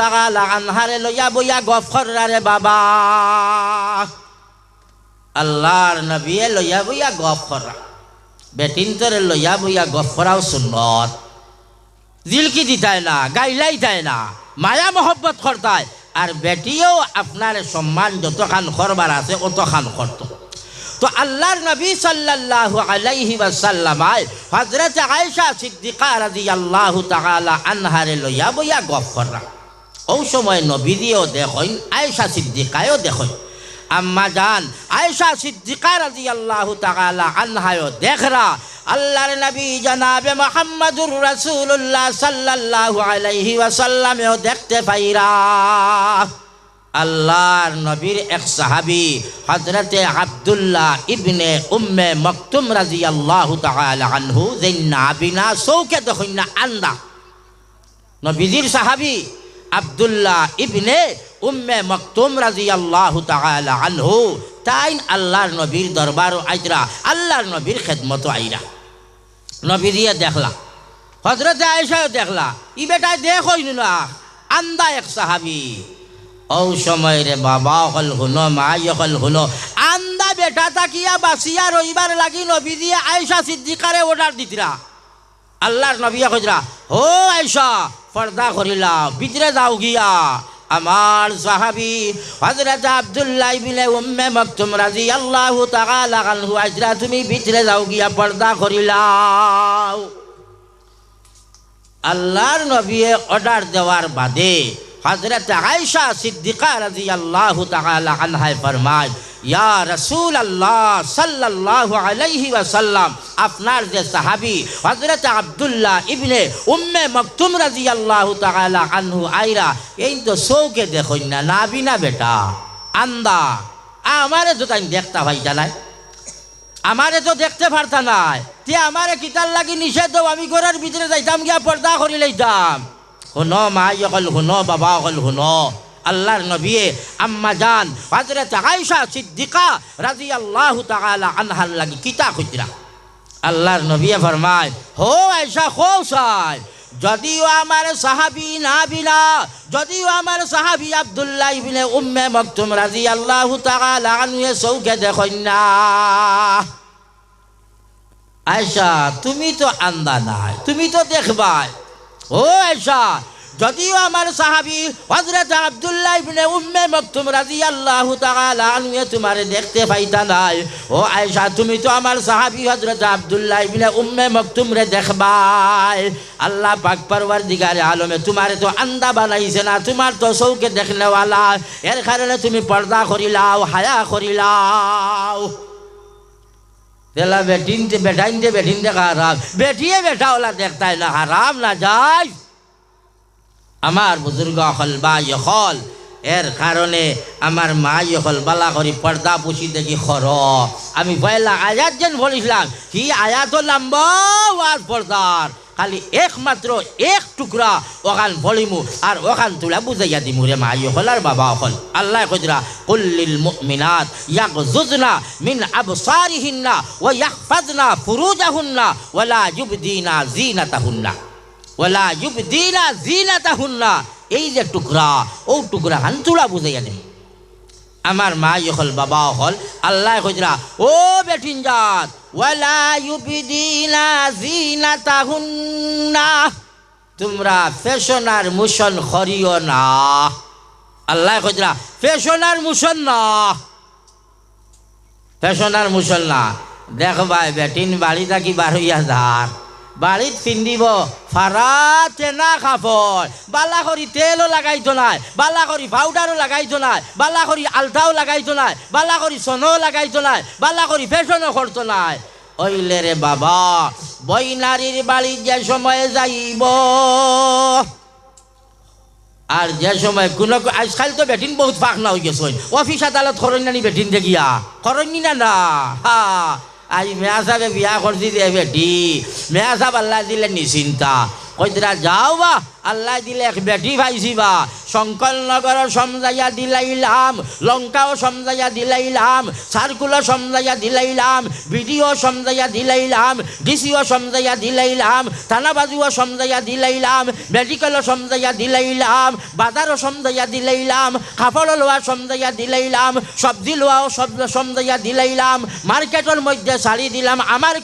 তাআলা আনহারে লইয়া বইয়া গফর রে বাবা। আল্লাহর নবিয়ে লইয়া বইয়া গফর বেটিন তোরে লইয়া বইয়া গফরাও সুন্নত। দিলকি দিতায় না, গাইলাই দেয় না, মায়া মহব্বত করতায় আর বেটিও আপনার সম্মান যতখান করবার আছে অতখান করতো তো আল্লাহর নবী সাল্লাল্লাহু আলাইহি ওয়াসাল্লামায় হযরত আয়েশা সিদ্দিকা রাদিয়াল্লাহু তাআলা আনহারে লইয়া বইয়া গপ করা ও সময় নবী দিয়েও দেখইন আয়েশা সিদ্দিকায়ও দেখইন আম্মা জান, আয়েশা সিদ্দিকা রাদিয়াল্লাহু তাআলা আনহায়ও দেখরা, আল্লাহর নবী জনাবে মুহাম্মদুর রাসূলুল্লাহ সাল্লাল্লাহু আলাইহি ওয়াসাল্লামেও দেখতে পাইরা। আল্লাহর নবীর এক সাহাবি হজরতে আবদুল্লাহ ইবনে উম্মে মকতুম রাজি আল্লাহ আনহু যে নাবিনা সৌকে না আন্দা। নবীজির সাহাবি আবদুল্লাহ ইবনে উম্মে মকতুম রাজি আল্লাহ আনহু তাই আল্লাহর নবীর দরবার আইরা আল্লাহর নবীর খেদমত আইরা। নবী দিয়ে দেখলা হজরতে আয়েশাও দেখলা, ই বেটায় দেখ না, আন্দা এক সাহাবি, ও সময় রে বাবা, হল হুনো মাই হল হুনো, আন্দা বেটা তাকিয়া বাসিয়া রইবার লাগি নবী দিয়ে আয়সা সিদ্দিকারে অর্ডার দিতরা। আল্লাহর নবিয়া কইরা ও আয়সা পর্দা করিলা ভিতরে যাও গিয়া। আমার সাহাবি হজরত আব্দুল্লাহ বিলে উম্মে মাকতুম তাকা তাআলা আনহু, আজরা তুমি ভিতরে যাও গিয়া পর্দা করিলাও। আল্লাহর নবীয়ে অর্ডার দেওয়ার বাদে হজরত আয়সা সিদ্দিকা রাজি আল্লাহ আনহায় ফরমায়, ইয়া রসুল আল্লাহ সাল্লাল্লাহু আলাইহি ওয়াসাল্লাম, আপনার যে সাহাবি হজরত আব্দুল্লাহ ইবনে উম্মে মকতুম রাজি আল্লাহ তাআলা আনহু আইরা, এই তো সৌকে দেখুন না, নাবি না বেটা, আন্দা, আমারে তো তাই দেখতা ভাই জানাই আমারে তো দেখতে পারতা নাই, তে আমারে কিতার লাগি নিষেধ আমি ঘরের ভিতরে যাইতাম গিয়া পর্দা করি লইতাম শুনো মা অকল শুনো বাবা অকল শুনো আল্লাহর নবিয়ে, আম্মা জান হজরত আয়েশা সিদ্দিকা রাজি আল্লাহ তাআলা আনহার লাগি কিতা খুচরা আল্লাহর নবিয়ে ফরমায়, হো আয়েশা খো সাই যদিও আমার সাহাবি না বিনা যদিও আমার সাহাবি আব্দুল্লাহ ইবনে উম্মে মকতুম রাজি আল্লাহ তাআলা আনহু চৌকে দেখুন না আয়সা তুমি তো আন্দা নাই, তুমি তো দেখবাই ও আয়সা যদিও আমার সাহাবি হজরত আব্দুল্লাহ ইবনে উম্মে মকতুম রাদিয়াল্লাহু তাআলা আনহু তোমারে দেখতে পাইতা নাই। ও আয়েশা, তুমি তো আমার সাহাবি হজরত আব্দুল্লাহ ইবনে উম্মে মকতুম রে দেখবাই। আল্লাহ পাক পরওয়ারদিগারে আলমে তোমারে তো আন্দা বানাইছে না, তোমার তো চৌকে দেখনেওয়ালা। এর কারণে তুমি পর্দা করিলাও, হায়া করিলাও। তেলা দে বেটিন দেখা হারাম বেটিয়ে বেটা ওলা দেখতাই না হারাম না যাই। আমার বুজুর্গ হল বা ইহল এর কারণে আমার মা ইহল বালা করি পর্দা পুষি দেখি খর। আমি পয়লা আয়াত যেন বলিছিলাম কি আয়াত লম্বা ওয়াজ পর্দার। খালি একমাত্র এক টুকরা ওখান বলিমু, আর ওখান তুলা বুঝাইয়া দিমু রে মা ইহল আর বাবা হল। আল্লাহ কইরা কুল্লিল মুমিনাত ইয়াগযুজনা মিন আবসারিহিন্না ওয়া ইয়াহফাজনা ফুরুজাহুন্না ওয়ালা ইউবদিনা জিনাতাহুন্না ওলা ইউবদিনা জিনাতাহুন্না এই যে টুকরা, ও টুকরা হান তুলা বুঝাইয়া দেন আমার মা হল বাবা হল আল্লাহ কইরা ও বেঠিন জাত, ওয়ালা ইউবদিনা জিনাতাহুন্না তোমরা ফ্যাশনার মুশন করিও না। আল্লাহ কইরা ফ্যাশনার মুশন না। ফ্যাশনার মুশন না। দেখবাই বেটিন বাড়ি থাকি বার হইয়া যার? বাড়িত ফিন্দিব ফারাতে না কাপড় বালা করি তেলও লাগাইতো নাই বালা করি পাউডারও লাগাইতো নাই বালা করি আলতাও লাগাইতো নাই বালা করি সোনও লাগাইতো নাই বালা করি ফ্যাশনও করতো নাই ওইলে রে বাবা বই নারীর বাড়ি যে সময়ে যাইব। আর যে সময় কোনো আজকাল তো বেটিন বহুত ফাঁক না হয়ে গেছে অফিস আদালত খরণ নানি বেটিন দেখিয়া খরণ না না? হা। আজ মেয়া সাহেবে বিয়া করছি দে বেটি মেয়া সাহেব আল্লাহ দিলে নিশ্চিন্তা কইতরা যাও বা আল্লাহ দিলে এক বেটি পাইছি বা শঙ্করনগর সমজাইয়া দিলাইলাম লঙ্কাও সমজাইয়া দিলাইলাম সার্কুলও সমজাইয়া দিলাইলাম ভিডিও সমজাইয়া দিলাইলাম ডিসিও সমজাইয়া দিলাইলাম থানাবাজুও সমজাইয়া দিলাইলাম মেডিকেলও সমজাইয়া দিলাইলাম বাজারও সমজাইয়া দিলাইলাম কাপড় লোয়া সমজাইয়া দিলাইলাম সবজি লোয়াও সব সমজাইয়া দিলাইলাম মার্কেটের মধ্যে শাড়ি দিলাম আমার